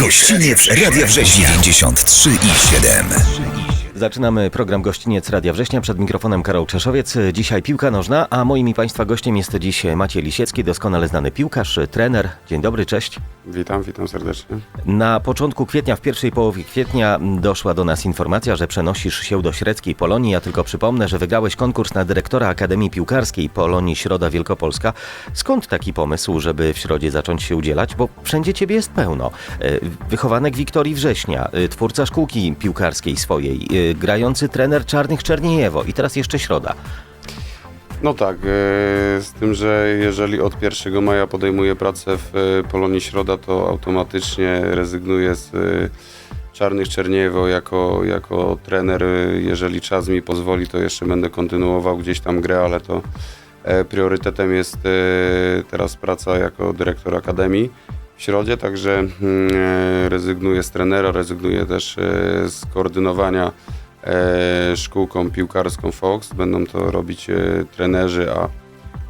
Gościniec Radia Września 93 i 7. Zaczynamy program Gościniec Radia Września. Przed mikrofonem Karol Czeszowiec. Dzisiaj piłka nożna, a moim i Państwa gościem jest dziś Maciej Lisiecki, doskonale znany piłkarz, trener. Dzień dobry, cześć. Witam, witam serdecznie. Na początku kwietnia, w pierwszej połowie kwietnia doszła do nas informacja, że przenosisz się do Średzkiej Polonii. Ja tylko przypomnę, że wygrałeś konkurs na dyrektora Akademii Piłkarskiej Polonii Środa Wielkopolska. Skąd taki pomysł, żeby w Środzie zacząć się udzielać? Bo wszędzie ciebie jest pełno. E, Wychowanek Wiktorii Września, e, twórca szkółki piłkarskiej swojej, e, grający trener Czarnych Czerniejewo i teraz jeszcze Środa. No tak, e, z tym, że jeżeli od 1 maja podejmuję pracę w e, Polonii Środa, to automatycznie rezygnuję z e, Czarnych Czerniewo jako, jako trener. Jeżeli czas mi pozwoli, to jeszcze będę kontynuował gdzieś tam grę, ale to priorytetem jest teraz praca jako dyrektor Akademii w Środzie, także mm, rezygnuję z trenera, rezygnuję też z koordynowania szkółką piłkarską Fox. Będą to robić e, trenerzy, a,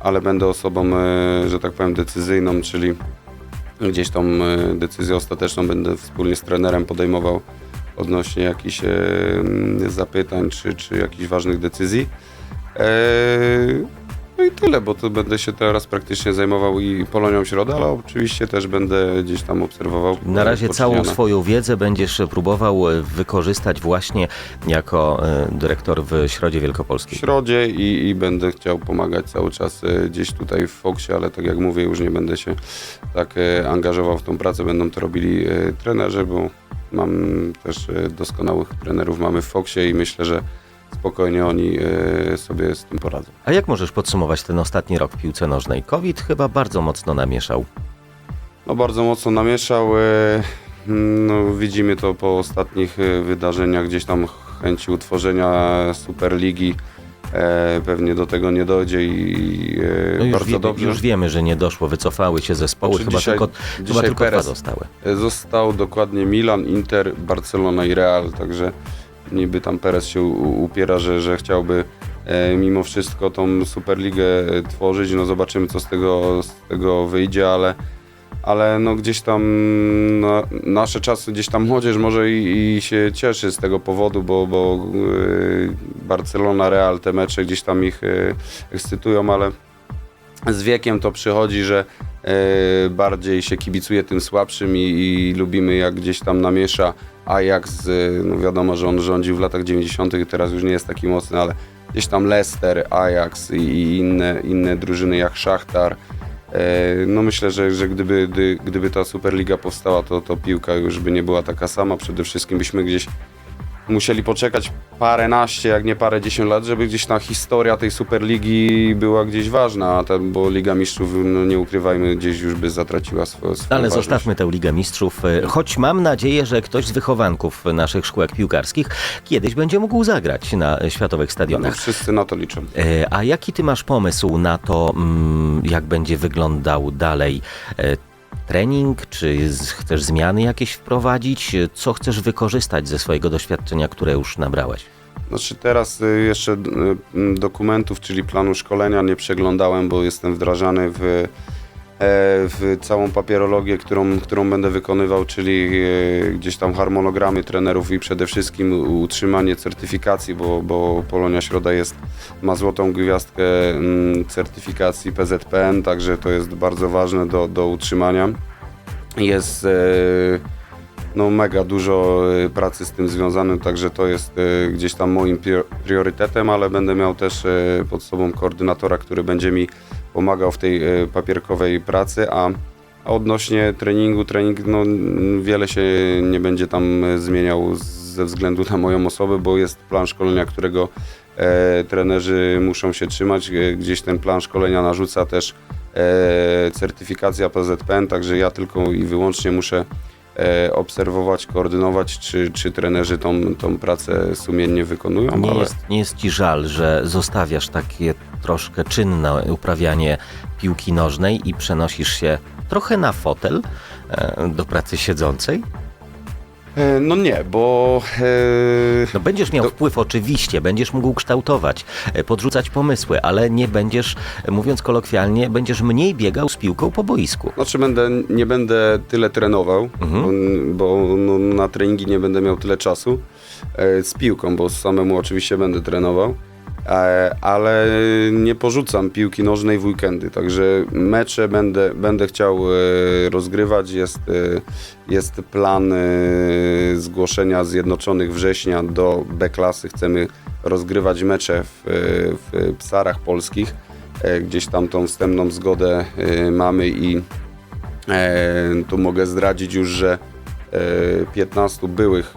ale będę osobą, e, że tak powiem, decyzyjną, czyli gdzieś tą e, decyzję ostateczną będę wspólnie z trenerem podejmował odnośnie jakichś e, zapytań czy, czy jakichś ważnych decyzji. E, no i tyle, bo tu będę się teraz praktycznie zajmował i Polonią Środę, ale oczywiście też będę gdzieś tam obserwował. Na razie całą swoją wiedzę będziesz próbował e, wykorzystać właśnie jako e, dyrektor w Środzie w Wielkopolskiej. środzie i, i będę chciał pomagać cały czas e, gdzieś tutaj w Foxie, ale tak jak mówię, już nie będę się tak e, angażował w tą pracę, będą to robili e, trenerzy, bo mam też e, doskonałych trenerów mamy w Foxie i myślę, że spokojnie oni e, sobie z tym poradzą. A jak możesz podsumować ten ostatni rok w piłce nożnej? COVID chyba bardzo mocno namieszał. No bardzo mocno namieszał. e, No, widzimy to po ostatnich e, wydarzeniach, gdzieś tam chęci utworzenia Superligi. E, pewnie do tego nie dojdzie i e, No bardzo wie, dobrze. już wiemy, że nie doszło, wycofały się zespoły, Znaczy chyba dzisiaj- tylko, chyba dzisiaj tylko dwa zostały. Został dokładnie Milan, Inter, Barcelona i Real, także niby tam Perez się upiera, że, że chciałby e, mimo wszystko tą Superligę e, tworzyć. No zobaczymy co z tego, z tego wyjdzie, ale, ale no gdzieś tam na, nasze czasy, gdzieś tam młodzież może i, i się cieszy z tego powodu, bo, bo e, Barcelona, Real, te mecze gdzieś tam ich ekscytują, ale z wiekiem to przychodzi, że e, bardziej się kibicuje tym słabszym i, i lubimy jak gdzieś tam namiesza Ajax, e, no wiadomo, że on rządził w latach 90. i teraz już nie jest taki mocny, ale gdzieś tam Leicester, Ajax i, inne, inne drużyny jak Szachtar. E, no myślę, że, że gdyby, gdy, gdyby ta Superliga powstała, to, to piłka już by nie była taka sama. Przede wszystkim byśmy gdzieś musieli poczekać paręnaście, jak nie parę dziesiąt lat, żeby gdzieś ta historia tej Superligi była gdzieś ważna, a ta, bo Liga Mistrzów, no nie ukrywajmy, gdzieś już by zatraciła swo, swoją Ale ważność. zostawmy tę Ligę Mistrzów, e, choć mam nadzieję, że ktoś z wychowanków naszych szkółek piłkarskich kiedyś będzie mógł zagrać na światowych No, stadionach. wszyscy na to liczą. E, A jaki ty masz pomysł na to, mm, jak będzie wyglądał dalej e, trening? Czy chcesz zmiany jakieś wprowadzić? Co chcesz wykorzystać ze swojego doświadczenia, które już nabrałeś? Znaczy teraz y, jeszcze y, m, dokumentów, czyli planu szkolenia nie przeglądałem, bo jestem wdrażany w, w całą papierologię, którą, którą będę wykonywał, czyli e, gdzieś tam harmonogramy trenerów i przede wszystkim utrzymanie certyfikacji, bo, bo Polonia Środa jest, ma złotą gwiazdkę mm, certyfikacji PZPN, także to jest bardzo ważne do, do utrzymania. Jest e, no mega dużo pracy z tym związane, także to jest gdzieś tam moim prior- priorytetem, ale będę miał też pod sobą koordynatora, który będzie mi pomagał w tej y, papierkowej pracy, a, odnośnie treningu, trening no wiele się nie będzie tam y, zmieniał ze względu na moją osobę, bo jest plan szkolenia, którego e, trenerzy muszą się trzymać. E, Gdzieś ten plan szkolenia narzuca też e, certyfikacja PZPN, także ja tylko i wyłącznie muszę e, obserwować, koordynować, czy, czy trenerzy tą, tą pracę sumiennie wykonują. Nie ale jest, nie jest ci żal, że zostawiasz takie troszkę czynne uprawianie piłki nożnej i przenosisz się trochę na fotel e, do pracy siedzącej? E, No nie, bo e, No będziesz miał wpływ oczywiście, będziesz mógł kształtować, e, podrzucać pomysły, ale nie będziesz, mówiąc kolokwialnie, będziesz mniej biegał z piłką po boisku. Znaczy będę, nie będę tyle trenował, Mhm. bo, bo no, na treningi nie będę miał tyle czasu z piłką, bo samemu oczywiście będę trenował, ale nie porzucam piłki nożnej w weekendy, także mecze będę, będę chciał e, rozgrywać. Jest, e, jest plan e, zgłoszenia Zjednoczonych Września do B-klasy. Chcemy rozgrywać mecze w, w Psarach Polskich. E, Gdzieś tam tą wstępną zgodę e, mamy i E, tu mogę zdradzić już, że e, 15 byłych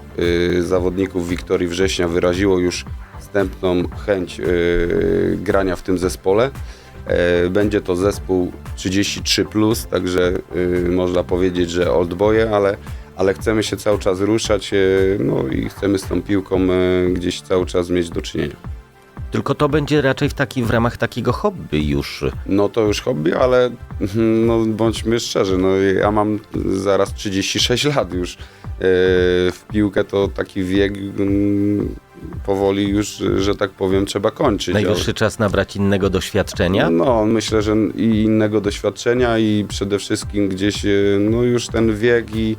e, zawodników Wiktorii Września wyraziło już wstępną chęć e, grania w tym zespole. E, Będzie to zespół 33, także e, można powiedzieć, że oldboye, ale, ale chcemy się cały czas ruszać e, no i chcemy z tą piłką e, gdzieś cały czas mieć do czynienia. Tylko to będzie raczej w, taki, w ramach takiego hobby już. No to już hobby, ale no, bądźmy szczerzy, no, ja mam zaraz 36 lat już. Yy, W piłkę to taki wiek mm, powoli już, że tak powiem, trzeba kończyć. Najwyższy czas nabrać innego doświadczenia. No, myślę, że i innego doświadczenia i przede wszystkim gdzieś yy, no, już ten wiek i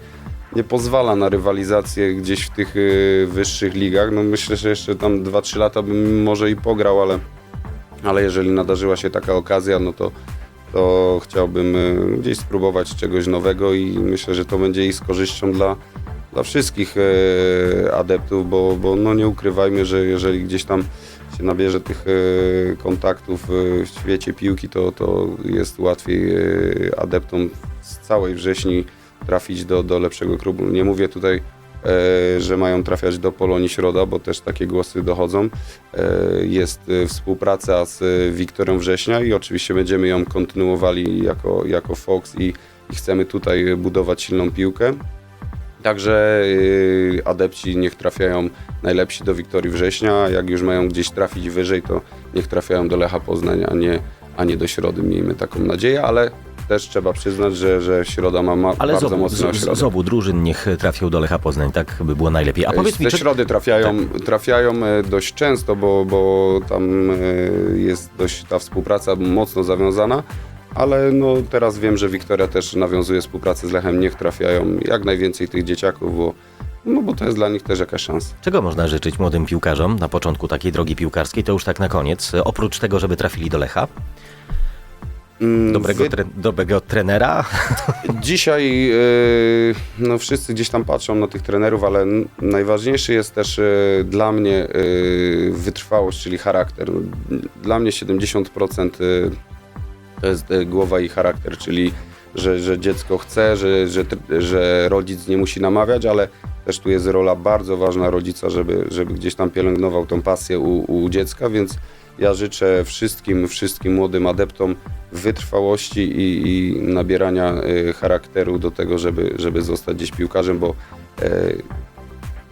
nie pozwala na rywalizację gdzieś w tych yy, wyższych ligach. No myślę, że jeszcze tam 2-3 lata bym może i pograł, ale, ale jeżeli nadarzyła się taka okazja, no to, to chciałbym gdzieś spróbować czegoś nowego i myślę, że to będzie i z korzyścią dla, dla wszystkich yy, adeptów, bo, bo no nie ukrywajmy, że jeżeli gdzieś tam się nabierze tych e, kontaktów e, w świecie piłki, to, to jest łatwiej e, adeptom z całej wrześni trafić do, do lepszego klubu. Nie mówię tutaj, e, że mają trafiać do Polonii Środa, bo też takie głosy dochodzą. E, Jest e, współpraca z e, Wiktorem Września i oczywiście będziemy ją kontynuowali jako, jako Fox i, i chcemy tutaj budować silną piłkę. Także y, adepci niech trafiają najlepsi do Wiktorii Września, jak już mają gdzieś trafić wyżej, to niech trafiają do Lecha Poznań, a nie, a nie do Środy. Miejmy taką nadzieję, ale też trzeba przyznać, że, że Środa ma, ma Ale z bardzo obu, mocną środę. z obu drużyn niech trafią do Lecha Poznań, tak by było najlepiej. A powiedz mi, Te czy, środy trafiają, trafiają e, dość często, bo, bo tam e, jest dość ta współpraca mocno zawiązana, ale no teraz wiem, że Wiktoria też nawiązuje współpracę z Lechem, niech trafiają jak najwięcej tych dzieciaków, bo, no bo to jest dla nich też jakaś szansa. czego można życzyć młodym piłkarzom na początku takiej drogi piłkarskiej, to już tak na koniec, oprócz tego, żeby trafili do Lecha, Mm, dobrego, tre, dobrego trenera, Dzisiaj e, no wszyscy gdzieś tam patrzą na tych trenerów, ale najważniejszy jest też e, dla mnie e, wytrwałość, czyli charakter. Dla mnie 70% e, to jest e, głowa i charakter, czyli że, że dziecko chce, że, że, że rodzic nie musi namawiać, ale też tu jest rola bardzo ważna rodzica, żeby, żeby gdzieś tam pielęgnował tą pasję u, u dziecka, więc ja życzę wszystkim, wszystkim młodym adeptom wytrwałości i, i nabierania e, charakteru do tego, żeby, żeby zostać gdzieś piłkarzem, bo e,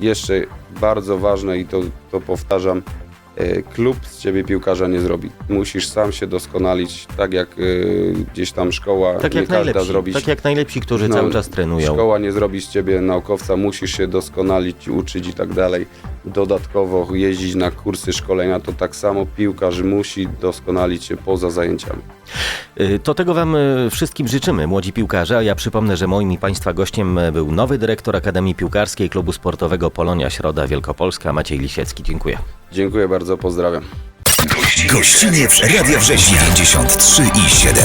jeszcze bardzo ważne i to, to powtarzam, klub z ciebie piłkarza nie zrobi. Musisz sam się doskonalić, tak jak e, gdzieś tam szkoła tak nie jak każda najlepsi, zrobi. tak jak najlepsi, którzy No, cały czas trenują. Szkoła nie zrobi z ciebie naukowca, musisz się doskonalić, uczyć i tak dalej. Dodatkowo jeździć na kursy szkolenia, to tak samo piłkarz musi doskonalić się poza zajęciami. Y, To tego Wam wszystkim życzymy, młodzi piłkarze. A ja przypomnę, że moim i Państwa gościem był nowy dyrektor Akademii Piłkarskiej Klubu Sportowego Polonia Środa Wielkopolska, Maciej Lisiecki. Dziękuję. Dziękuję bardzo, pozdrawiam. Gościniec Radia Września 93 i 7.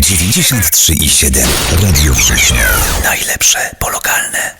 93 i 7. Radio Września. Najlepsze po lokalne.